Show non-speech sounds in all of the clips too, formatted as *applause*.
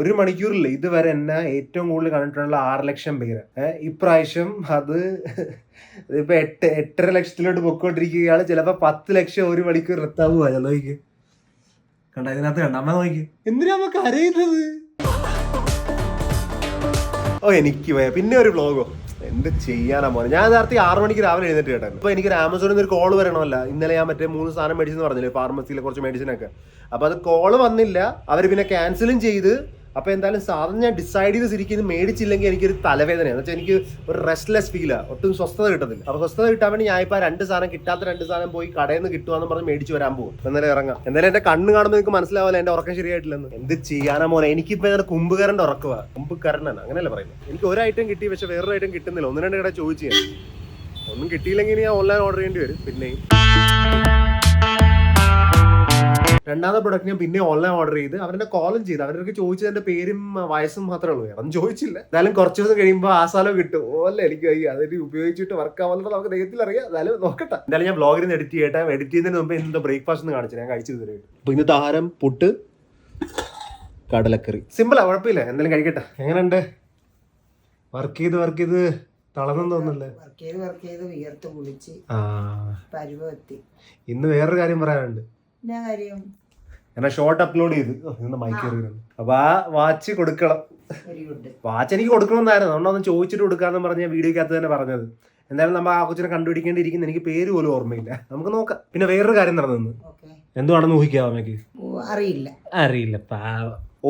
ഒരു മണിക്കൂറിൽ ഇതുവരെ എന്നെ ഏറ്റവും കൂടുതൽ കണ്ടിട്ടുള്ള ആറ് ലക്ഷം പേര്. ഇപ്രാവശ്യം അത് ഇപ്പൊ എട്ട് എട്ടര ലക്ഷത്തിലോട്ട് പൊക്കോണ്ടിരിക്കുകയാണ്. ചിലപ്പോ പത്ത് ലക്ഷം ഒരു മണിക്കൂർ എത്താവുക നോക്കി. കണ്ട ഇതിനകത്ത് കണ്ട? നോക്കി. എന്തിനാ നമുക്ക് കരയുന്നത്? ഓ എനിക്ക് വയ്യ. പിന്നെ ഒരു ബ്ലോഗോ എന്ത് ചെയ്യാനാ മോനെ? ഞാൻ നേരത്തെ ആറ് മണിക്ക് രാവിലെ എഴുന്നേറ്റ് കേട്ടോ എനിക്ക് ഒരു ആമസോണിൽ നിന്ന് ഒരു കോൾ വരണമല്ല. ഇന്നലെ ഞാൻ മറ്റേ മൂന്ന് സാധനം മെഡിസിൻ പറഞ്ഞില്ലേ ഫാർമസിയിലെ കുറച്ച് മെഡിസിൻ ഒക്കെ. അപ്പൊ അത് കോൾ വന്നില്ല. അവർ പിന്നെ ക്യാൻസലും ചെയ്ത് അപ്പൊ എന്തായാലും സാധനം ഞാൻ ഡിസൈഡ് ചെയ്ത് ശരിക്കും മേടിച്ചില്ലെങ്കിൽ എനിക്കൊരു തലവേദനയാണ്. എന്ന് വെച്ചാൽ എനിക്ക് ഒരു റെസ്റ്റ്ലെസ് ഫീലാ ഒട്ടും സ്വസ്ഥത കിട്ടത്തില്ല. അപ്പൊ സ്വസ്ഥത കിട്ടാൻ വേണ്ടി ഞാൻ ഇപ്പൊ രണ്ട് സാധനം കിട്ടാത്ത രണ്ട് സാധനം പോയി കടയിൽ നിന്ന് കിട്ടുവാന്ന് പറഞ്ഞ് മേടിച്ച് വരാൻ പോകും എന്നാലും ഇറങ്ങാം. എന്തായാലും എന്റെ കണ്ണ് കാണുമ്പോൾ നിങ്ങൾക്ക് മനസ്സിലാവില്ല എന്റെ ഉറക്കം ശരിയായിട്ടില്ലെന്ന്. എന്ത് ചെയ്യാനാ മോനെ? എനിക്കിപ്പോ ഇങ്ങനെ കുമ്പുകരന്റെ ഉറക്കുക കുമ്പുകരനാണ്. അങ്ങനെയല്ല പറയുന്നത് എനിക്ക് ഒരു ഐറ്റം കിട്ടി പക്ഷെ വേറൊരു ഐറ്റം കിട്ടുന്നില്ല. ഒന്ന് രണ്ട് കട ചോദിച്ചു ഒന്നും കിട്ടിയില്ലെങ്കിൽ ഞാൻ ഓൺലൈൻ ഓർഡർ ചെയ്യേണ്ടി വരും. പിന്നെയും. രണ്ടാമത്തെ പ്രൊഡക്റ്റ് ഞാൻ പിന്നെ ഓൺലൈൻ ഓർഡർ ചെയ്ത് അവരുടെ കോളും ചെയ്ത്. അവരൊക്കെ ചോദിച്ചത് എന്റെ പേരും വയസ്സും മാത്രമേ ഉള്ളൂ. വേറെ ചോദിച്ചില്ല. എന്തായാലും കുറച്ച് ദിവസം കഴിയുമ്പോൾ ആ സാധനം കിട്ടും. ഓല്ല എനിക്ക് വയ്യ. അതിന് ഉപയോഗിച്ചിട്ട് വർക്ക് ആവുന്നത് നമുക്ക് ദൈവത്തിൽ അറിയാം. എന്നാലും നോക്കട്ടെ. എന്തായാലും ഞാൻ ബ്ലോഗിൽ നിന്ന് എഡിറ്റ് ചെയ്യട്ടെ. എഡിറ്റ് ചെയ്യുന്നതിന് മുമ്പ് എന്തോ ബ്രേക്ക്ഫാസ്റ്റ് ഒന്ന് കാണിച്ചു ഞാൻ കഴിച്ചു തരും അപ്പൊ ഇന്നത്തെ ആഹാരം പുട്ട് കടലക്കറി. സിമ്പിളാ കുഴപ്പമില്ല. എന്തായാലും കഴിക്കട്ടെ. എങ്ങനെയുണ്ട്? വർക്ക് ചെയ്ത് വർക്ക് ചെയ്ത് തളർന്നു വർക്ക് ചെയ്ത് വർക്ക് ചെയ്ത് വിയർത്ത് കുളിച്ച് ആ. പരുവെത്തി ഇന്ന് വേറൊരു കാര്യം പറയാനുണ്ട്. ഞാൻ ഷോർട്ട് അപ്ലോഡ് ചെയ്ത്. ഇന്ന് മൈക്ക് കയറിയിരുന്നു അപ്പൊ ആ വാച്ച് കൊടുക്കണം. വാച്ച് എനിക്ക് കൊടുക്കണമെന്നായിരുന്നു. അതുകൊണ്ടൊന്ന് ചോദിച്ചിട്ട് കൊടുക്കാന്ന് പറഞ്ഞ വീഡിയോക്കകത്ത് തന്നെ പറഞ്ഞത്. എന്തായാലും നമ്മൾ ആ കൊച്ചിനെ കണ്ടുപിടിക്കേണ്ടിയിരിക്കുന്ന. എനിക്ക് പേര് പോലും ഓർമ്മയില്ല. നമുക്ക് നോക്കാം. പിന്നെ വേറൊരു കാര്യം നടന്നു എന്തുവാണെന്ന് ഊഹിക്കാം അമ്മയ്ക്ക്? അറിയില്ല. അറിയില്ല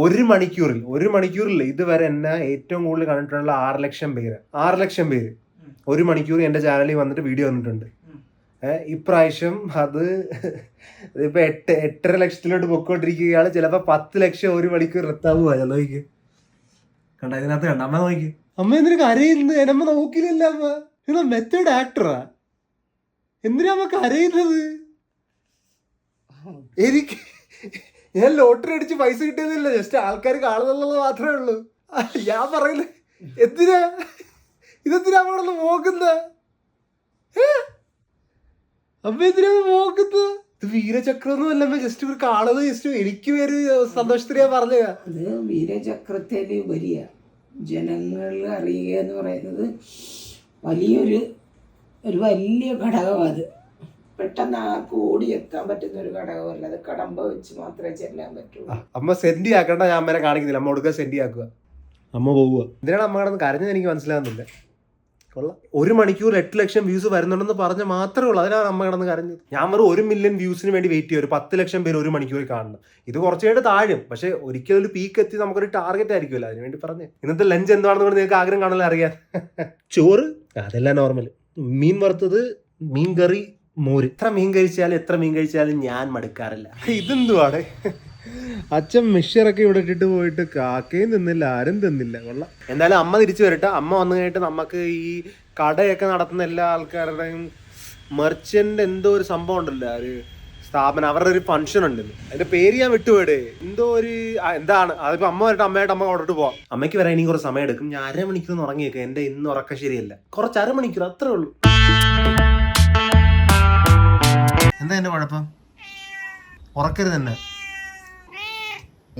ഒരു മണിക്കൂറിൽ ഒരു മണിക്കൂറിൽ ഇതുവരെ എന്നെ ഏറ്റവും കൂടുതൽ കണ്ടിട്ടുള്ള ആറ് ലക്ഷം പേര്. ആറ് ലക്ഷം പേര്. ഒരു മണിക്കൂർ എന്റെ ചാനലിൽ വന്നിട്ട് വീഡിയോ വന്നിട്ടുണ്ട് ഇപ്രാവശ്യം അത് ഇപ്പൊ എട്ട് എട്ടര ലക്ഷത്തിലോട്ട് പൊക്കോണ്ടിരിക്കുകയാണ്. ചിലപ്പോ പത്ത് ലക്ഷം ഒരു മണിക്കൂർ എത്താവുക നോക്കി. കണ്ട ഇതിനകത്ത് കണ്ട? അമ്മ നോക്കി. അമ്മ എന്തിനു കരയുന്നത്? എന്നമ്മ നോക്കിയില്ല അമ്മ. നിങ്ങൾ മെത്തേഡ് ആക്ടറാ എന്തിനാ അമ്മ കരയുന്നത്? എനിക്ക് ഞാൻ ലോട്ടറി അടിച്ച് പൈസ കിട്ടിയതില്ല? ജസ്റ്റ് ആൾക്കാർ കാണുന്നുള്ളത് മാത്രമേ ഉള്ളൂ. ഞാൻ പറയില്ല എന്തിനാ? ഇതെന്തിനാ അവിടെ നോക്കുന്ന അമ്മ എന്തിനാ നോക്കുന്നത് ഇത് വീരചക്രം ഒന്നും ജസ്റ്റ് ഒരു കാണുന്നത് ജസ്റ്റ് എനിക്ക് ഒരു സന്തോഷത്തിൽ ഞാൻ പറഞ്ഞതാ. അത് വീരചക്രത്തിൽ ഉപരിയ. ജനങ്ങളിൽ അറിയുക എന്ന് പറയുന്നത് വലിയൊരു ഒരു വലിയ ഘടകമാണ് അത്. പെട്ടെന്ന് ആർക്കും ഓടിയെത്താൻ പറ്റുന്ന ഒരു ഘടകമല്ല. അത് കടമ്പ വെച്ച് മാത്രമേ ചെല്ലാൻ പറ്റുള്ളൂ. അമ്മ സെൻഡി ആക്കണ്ട ഞാൻ അമ്മേനെ കാണിക്കുന്നില്ല. അമ്മ കൊടുക്കുക സെൻഡി ആക്കുക. അമ്മ പോവുക. ഇതിനാണ് അമ്മ കിടന്ന് കരഞ്ഞത് എനിക്ക് മനസ്സിലാകുന്നില്ല ഒരു മണിക്കൂർ എട്ട് ലക്ഷം വ്യൂസ് വരുന്നുണ്ടെന്ന് പറഞ്ഞ മാത്രമേ ഉള്ളൂ. അതിനാണ് അമ്മ കിടന്ന് കരഞ്ഞത്. ഞാൻ വെറും ഒരു മില്യൺ വ്യൂസിന് വേണ്ടി വെയിറ്റ് ചെയ്യും. ഒരു പത്ത് ലക്ഷം പേര് ഒരു മണിക്കൂർ കാണണം. ഇത് കുറച്ച് കഴിഞ്ഞിട്ട് താഴും. പക്ഷെ ഒരിക്കലും ഒരു പീക്ക് എത്തി നമുക്കൊരു ടാർഗറ്റ് ആയിരിക്കുമല്ലോ. അതിന് വേണ്ടി പറഞ്ഞു. ഇന്നത്തെ ലഞ്ച് എന്താണെന്ന് കൊണ്ട് നിങ്ങൾക്ക് ആഗ്രഹം കാണാൻ അറിയാൻ. *laughs* ചോറ്? അതെല്ലാം നോർമൽ മീൻ വറുത്തത് മീൻ കറി മോര്. എത്ര മീൻ കഴിച്ചാലും എത്ര മീൻ കഴിച്ചാലും ഞാൻ മടുക്കാറില്ല. ഇതെന്തുവാടെ? അച്ഛൻ മിഷറൊക്കെ ഇവിടെ ഇട്ടിട്ട് പോയിട്ട് കാക്കയും തിന്നില്ല ആരും തിന്നില്ല. കൊള്ളാം. എന്തായാലും അമ്മ തിരിച്ചു വരട്ടെ. അമ്മ വന്നു കഴിഞ്ഞിട്ട് നമുക്ക് ഈ കടയൊക്കെ നടത്തുന്ന എല്ലാ ആൾക്കാരുടെയും മെർച്ചന്റ് എന്തോ ഒരു സംഭവം ഉണ്ടല്ലോ. ഒരു സ്ഥാപനം അവരുടെ ഒരു ഫംഗ്ഷൻ ഉണ്ട്. അതിന്റെ പേര് ഞാൻ വിട്ടുപോയിടേ. എന്തോ ഒരു എന്താണ്? അതിപ്പോ അമ്മ വരട്ടെ അമ്മയായിട്ട് അമ്മ കൊണ്ടിട്ട് പോവാം. അമ്മയ്ക്ക് വരാൻ ഇനി കുറച്ച് സമയം എടുക്കും. ഞാൻ അരമണിക്കൂർ ഉറങ്ങിയേക്കാം. എന്റെ ഇന്ന് ഉറക്കം ശരിയല്ല. കുറച്ച് അരമണിക്കൂർ അത്രേ ഉള്ളൂ. എന്താ എന്റെ കുഴപ്പം? ഉറക്കരുത് തന്നെ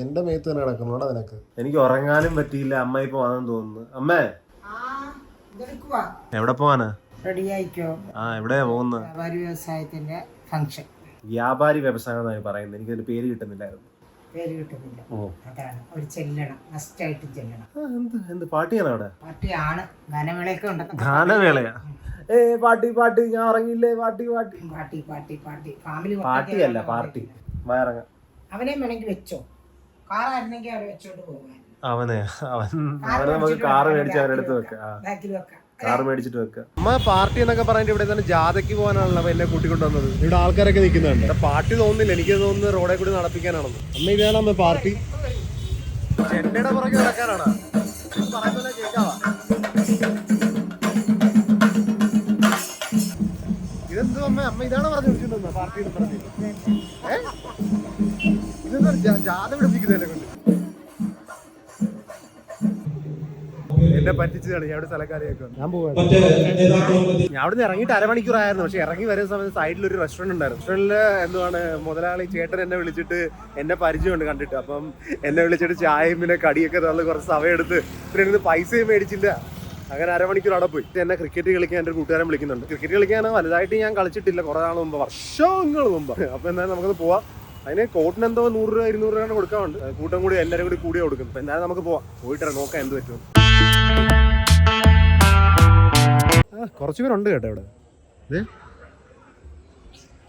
എന്റെ മേത്ത് തന്നെ കിടക്കണോടാ നിനക്ക്? എനിക്ക് ഉറങ്ങാനും പറ്റിയില്ല. അമ്മ ഇപ്പൊ വന്നെന്ന് തോന്നുന്നു. അമ്മേ. എവിടെ പോവാനാ? റെഡി ആയിക്കോ? ആ എവിടെയാ പോകുന്നത്? വ്യാപാരി വ്യവസായത്തിന്റെ ഫംഗ്ഷൻ വ്യാപാരി വ്യവസായം എന്നാണ് പറയുന്നത്. എനിക്ക് അതിന്റെ പേര് കിട്ടുന്നില്ലായിരുന്നു. പേര് കിട്ടുന്നില്ല. അതാണ്. ഒരു ചെല്ലണം. മസ്റ്റായിട്ട് ചെല്ലണം. ആ, എന്ത്? എന്ത്? പാട്ടിയാണ് അവിടെ? പാർട്ടിയാണ് ഗാനമേളയൊക്കെ ഉണ്ടെന്ന് ഗാനവേളയാ ഏ പാട്ടി പാട്ടി. ഞാൻ ഉറങ്ങിയില്ലേ? പാട്ടി പാട്ടി. പാർട്ടി പാർട്ടി പാർട്ടി ഫാമിലി പാട്ടിയല്ല പാർട്ടി. വയറങ്ങ അവനെ വേണമെങ്കിൽ വെച്ചോ. കാറായിരുന്നെങ്കിൽ വെച്ചോണ്ട് അവനെ അവൻ അവനെ നമുക്ക് കാറ് മേടിച്ച് അവരെടുത്ത് വെക്കാം. ബാക്കിൽ വെക്കാം. കാർ മേടിച്ചിട്ട് വെക്കുക അമ്മ പാർട്ടി എന്നൊക്കെ പറഞ്ഞിട്ട് ഇവിടെ തന്നെ ജാഥയ്ക്ക് പോകാനാണല്ലോ എന്നെ കൂട്ടിക്കൊണ്ടുവന്നത്. ഇവിടെ ആൾക്കാരൊക്കെ നിൽക്കുന്നുണ്ട്. പാർട്ടി തോന്നുന്നില്ല. എനിക്ക് തോന്നുന്നത് റോഡെ കൂടി നടപ്പിക്കാനാണെന്ന്. അമ്മ ഇതാണ് അമ്മ പാർട്ടി. ചെന്നൈയുടെ പുറകെ നടക്കാനാണ്. ഇതെന്തോ അമ്മ? അമ്മ ഇതാണ് പറഞ്ഞു പാർട്ടി എന്ന് പറഞ്ഞു ജാഥ എന്നെ പറ്റിച്ചതാണ് ഞാൻ അവിടെ സ്ഥലക്കാരെയൊക്കെ ഞാൻ പോവാണ് ഞാൻ അവിടെ ഇറങ്ങിയിട്ട് അരമണിക്കൂറായിരുന്നു പക്ഷെ ഇറങ്ങി വരുന്ന സമയത്ത് സൈഡിൽ ഒരു റെസ്റ്റോറന്റ് ഉണ്ടായിരുന്നു. റെസ്റ്റോറന്റിൽ എന്തുവാണ് മുതലാളി ചേട്ടൻ എന്നെ വിളിച്ചിട്ട് എന്റെ പരിചയമുണ്ട് കണ്ടിട്ട്. അപ്പം എന്നെ വിളിച്ചിട്ട് ചായയും പിന്നെ കടിയൊക്കെ തള്ളി കുറച്ച് സമയം എടുത്ത് പിന്നെ പൈസയും മേടിച്ചില്ല. അങ്ങനെ അരമണിക്കൂർ അവിടെ പോയി. എന്നെ ക്രിക്കറ്റ് കളിക്കാൻ എന്റെ കൂട്ടുകാരൻ വിളിക്കുന്നുണ്ട്. ക്രിക്കറ്റ് കളിക്കാൻ വലുതായിട്ട് ഞാൻ കളിച്ചിട്ടില്ല. കുറേ നാൾ മുമ്പ് വർഷങ്ങൾ മുമ്പ്. അപ്പോൾ എന്തായാലും നമുക്കത് പോവാം. അതിന് കോട്ടിന് എന്തോ നൂറ് രൂപ ഇരുന്നൂറ് രൂപ കൊടുക്കാറുണ്ട് കൂട്ടം കൂടി എല്ലാവരും കൂടി കൂടിയ കൊടുക്കും. അപ്പോൾ എന്തായാലും നമുക്ക് പോവാം. പോയിട്ട് നോക്കാം എന്ത് പറ്റും ആ, കുറച്ച് പേരുണ്ട് കേട്ടോ ഇവിടെ.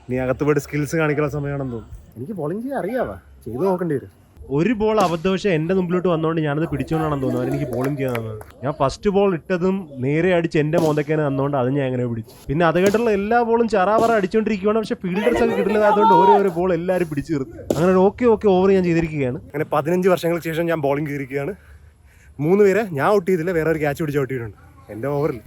നീ അകത്ത് പോയിട്ട് സ്കിൽസ് കാണിക്കാനുള്ള സമയമാണെന്ന് തോന്നുന്നു. എനിക്ക് ബോളിംഗ് ചെയ്യാൻ അറിയാവാ. ചെയ്തു നോക്കേണ്ടി വരും. ഒരു ബോൾ അബദ്ധവശം എന്റെ മുമ്പിലോട്ട് വന്നോണ്ട് ഞാനത് പിടിച്ചോണ്ടാണെന്ന് തോന്നുന്നു. എനിക്ക് ബോളിംഗ് തന്നത് ഞാൻ ഫസ്റ്റ് ബോൾ ഇട്ടതും നേരെ അടിച്ച് എന്റെ മോന്തക്കേനെ വന്നോണ്ട് അത് ഞാൻ അങ്ങനെ പിടിച്ചു? പിന്നെ അത് കേട്ടുള്ള എല്ലാ ബോളും ചറാവറ അടിച്ചോണ്ടിരിക്കുവാണ്. പക്ഷെ ഫീൽഡേഴ്സ് ഒക്കെ കിട്ടുന്നതായതുകൊണ്ട് ഓരോ ഓരോ ബോൾ എല്ലാവരും പിടിച്ചു തീർത്തു അങ്ങനെ ഓക്കെ ഓക്കെ ഓവർ ഞാൻ ചെയ്തിരിക്കുകയാണ്. അങ്ങനെ പതിനഞ്ച് വർഷങ്ങൾക്ക് ശേഷം ഞാൻ ബോളിംഗ് ചെയ്തിരിക്കുകയാണ്. മൂന്ന് പേരെ ഞാൻ ഔട്ട് ചെയ്തില്ല വേറെ ഒരു ക്യാച്ച് പിടിച്ച് ഔട്ട് ചെയ്തിട്ടുണ്ട്. എന്റെ ഓവറിൽ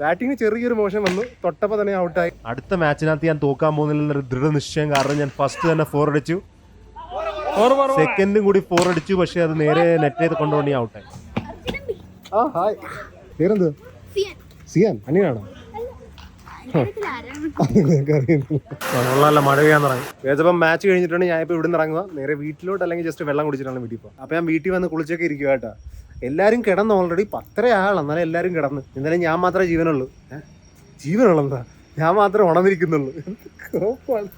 ബാറ്റിംഗ് ചെറിയൊരു മോശം വന്നു. തൊട്ടപ്പോൾ തന്നെ ഔട്ടായി അടുത്ത മാച്ചിനകത്ത് ഞാൻ തോക്കാൻ പോകുന്നില്ലെന്നൊരു ദൃഢനിശ്ചയം കാരണം ഞാൻ ഫസ്റ്റ് തന്നെ ഫോർ അടിച്ചു. സെക്കൻഡും കൂടി ഫോർ അടിച്ചു പക്ഷെ അത് നേരെ നെറ്റ് ചെയ്ത് കൊണ്ടുപോയി ഔട്ടായി ആ ഹായ് പേരെന്ത്? സിയൻ. നല്ല മഴ പെയ്യാൻ തുടങ്ങി. വേദപ്പം മാച്ച് കഴിഞ്ഞിട്ടാണ് ഞാൻ ഇപ്പോൾ ഇവിടെ നിന്ന് ഇറങ്ങുക നേരെ വീട്ടിലോട്ട് അല്ലെങ്കിൽ ജസ്റ്റ് വെള്ളം കുടിച്ചിട്ടാണ് വീട്ടിൽ പോകുക അപ്പോൾ ഞാൻ വീട്ടിൽ വന്ന് കുളിച്ചൊക്കെ ഇരിക്കുക കേട്ടോ. എല്ലാവരും കിടന്ന് ഓൾറെഡി പത്തര ആളാണ് എന്നാലും എല്ലാവരും കിടന്ന്. എന്നാലും ഞാൻ മാത്രമേ ജീവനുള്ളൂ. ജീവനുള്ളൂ ജീവനുള്ളതാ ഞാൻ മാത്രമേ ഉണർന്നിരിക്കുന്നുള്ളൂ. കോപ്പാണ്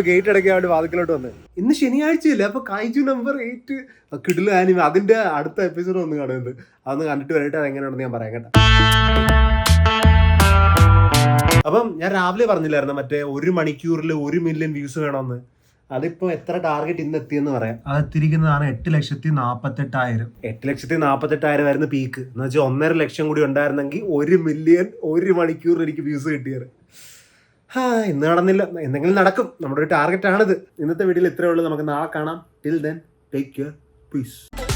ഗേറ്റ് അടയ്ക്കാൻ വേണ്ടി വാതിക്കലോട്ട് വന്നത് ഇന്ന് ശനിയാഴ്ചയില്ല അപ്പോൾ കായ്ച്ചു നമ്പർ എയ്റ്റ് കിടില ആനിമ അതിന്റെ അടുത്ത എപ്പിസോഡ് ഒന്ന് കാണുന്നത് അതൊന്ന് കണ്ടിട്ട് വരട്ടെ അതെങ്ങനെയാണെന്ന് ഞാൻ പറയാം കേട്ടോ. അപ്പം ഞാൻ രാവിലെ പറഞ്ഞില്ലായിരുന്നു മറ്റേ ഒരു മണിക്കൂറിൽ ഒരു മില്യൺ വ്യൂസ് വേണമെന്ന് അതിപ്പോ എത്ര ടാർഗറ്റ് ഇന്ന് എത്തിയെന്ന് പറയാം. അത് എത്തിയിരിക്കുന്നതാണ് എട്ട് ലക്ഷത്തി നാപ്പത്തെട്ടായിരം. എട്ട് ലക്ഷത്തി നാപ്പത്തെട്ടായിരം ആയിരുന്നു പീക്ക് എന്ന് വെച്ചാൽ ഒന്നര ലക്ഷം കൂടി ഉണ്ടായിരുന്നെങ്കിൽ ഒരു മില്യൺ ഒരു മണിക്കൂർ എനിക്ക് വ്യൂസ് കിട്ടിയത്. ആ ഇന്ന് നടന്നില്ല. എന്തെങ്കിലും നടക്കും. നമ്മുടെ ഒരു ടാർഗറ്റ് ആണിത്. ഇന്നത്തെ വീഡിയോയിൽ ഇത്രയേ ഉള്ളൂ. നമുക്ക് നാളെ കാണാം. Till then take care peace